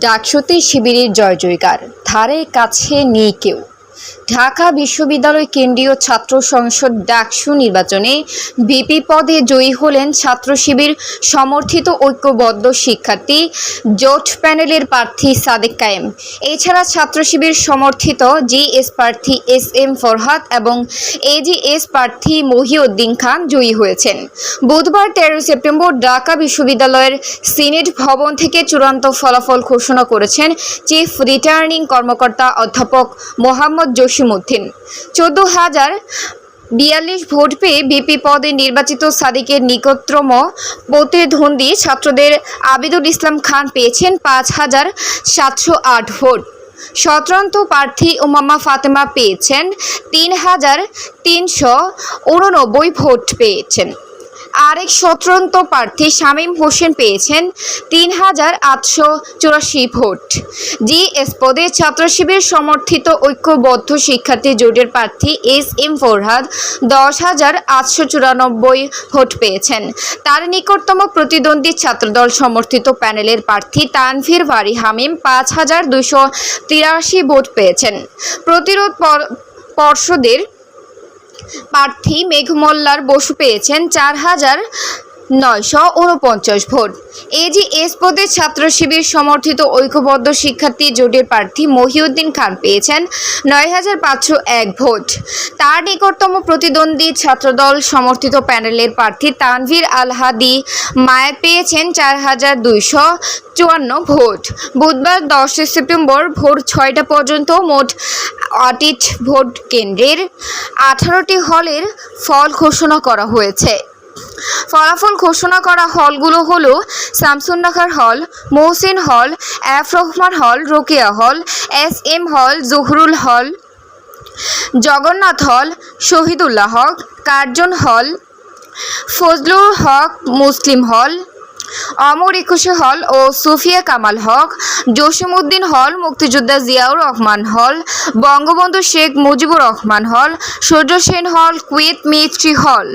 ডাকসুতে শিবিরের জয় জয়কার ধারে কাছে নেই কেউ। ঢাকা বিশ্ববিদ্যালয় কেন্দ্রীয় ছাত্র সংসদ ডাকসু নির্বাচনে ভিপি পদে জয়ী হলেন ছাত্র শিবির সমর্থিত ঐক্যবদ্ধ শিক্ষার্থী জোট প্যানেলের প্রার্থী সাদেক কায়েম। এছাড়া ছাত্র শিবির সমর্থিত জিএস প্রার্থী এস এম ফরহাদ এবং এজিএস প্রার্থী মহিউদ্দিন খান জয়ী হয়েছেন। বুধবার তেরো সেপ্টেম্বর ঢাকা বিশ্ববিদ্যালয়ের সিনেট ভবন থেকে চূড়ান্ত ফলাফল ঘোষণা করেছেন চিফ রিটার্নিং কর্মকর্তা অধ্যাপক মোহাম্মদ জসিমউদ্দিন চোদ্দ হাজার বিয়াল্লিশ ভোট পেয়ে বিপি পদে নির্বাচিত সাদিকের নিকটতম প্রতিদ্বন্দ্বী ছাত্রদের আবিদুল ইসলাম খান পেয়েছেন পাঁচ হাজার সাতশো আট ভোট। স্বতন্ত্র প্রার্থী ওমামা ফাতেমা পেয়েছেন তিন হাজার তিনশো উননব্বই ভোট পেয়েছেন। আরেক স্বতন্ত্র প্রার্থী শামীম হোসেন পেয়েছেন তিন হাজার আটশো চুরাশি ভোট। জিএস পদে ছাত্র শিবির সমর্থিত ঐক্যবদ্ধ শিক্ষার্থী জোটের প্রার্থী এস এম ফোরহাদ দশ হাজার আটশো চুরানব্বই ভোট পেয়েছেন। তার নিকটতম প্রতিদ্বন্দ্বী ছাত্রদল সমর্থিত প্যানেলের প্রার্থী তানভীর বাড়ি হামিম পাঁচ হাজার দুশো তিরাশি ভোট পেয়েছেন। প্রতিরোধ পর- পর্ষদের প্রার্থী মেঘমল্লার বসু পেয়েছেন চার হাজার নয়শো উনপঞ্চাশ ভোট। এজিএস পদে ছাত্র শিবির সমর্থিত ঐক্যবদ্ধ শিক্ষার্থী জোটের প্রার্থী মহিউদ্দিন খান পেয়েছেন নয় হাজার পাঁচশো এক ভোট। তার নিকটতম প্রতিদ্বন্দ্বী ছাত্রদল সমর্থিত প্যানেলের প্রার্থী তানভীর আল হাদি মায়া পেয়েছেন চার হাজার দুইশো চুয়ান্ন ভোট। বুধবার দশই সেপ্টেম্বর ভোর ছয়টা পর্যন্ত মোট অডিট ভোট কেন্দ্রের আঠারোটি হলের ফল ঘোষণা করা হয়েছে। ফলাফল ঘোষণা করা হলগুলো হলো শামসুন্নাখার হল, মহসিন হল, এফ রহমান হল, রোকেয়া হল, এস এম হল, জহুরুল হল, জগন্নাথ হল, শহীদুল্লাহ হক, কার্জন হল ফজলুল হক, মুসলিম হল, অমর একুশে হল ও সুফিয়া কামাল হক, জসিমউদ্দিন হল, মুক্তিযোদ্ধা জিয়াউর রহমান হল, বঙ্গবন্ধু শেখ মুজিবুর রহমান হল, সূর্য সেন হল, কুয়েত মিত্রি হল।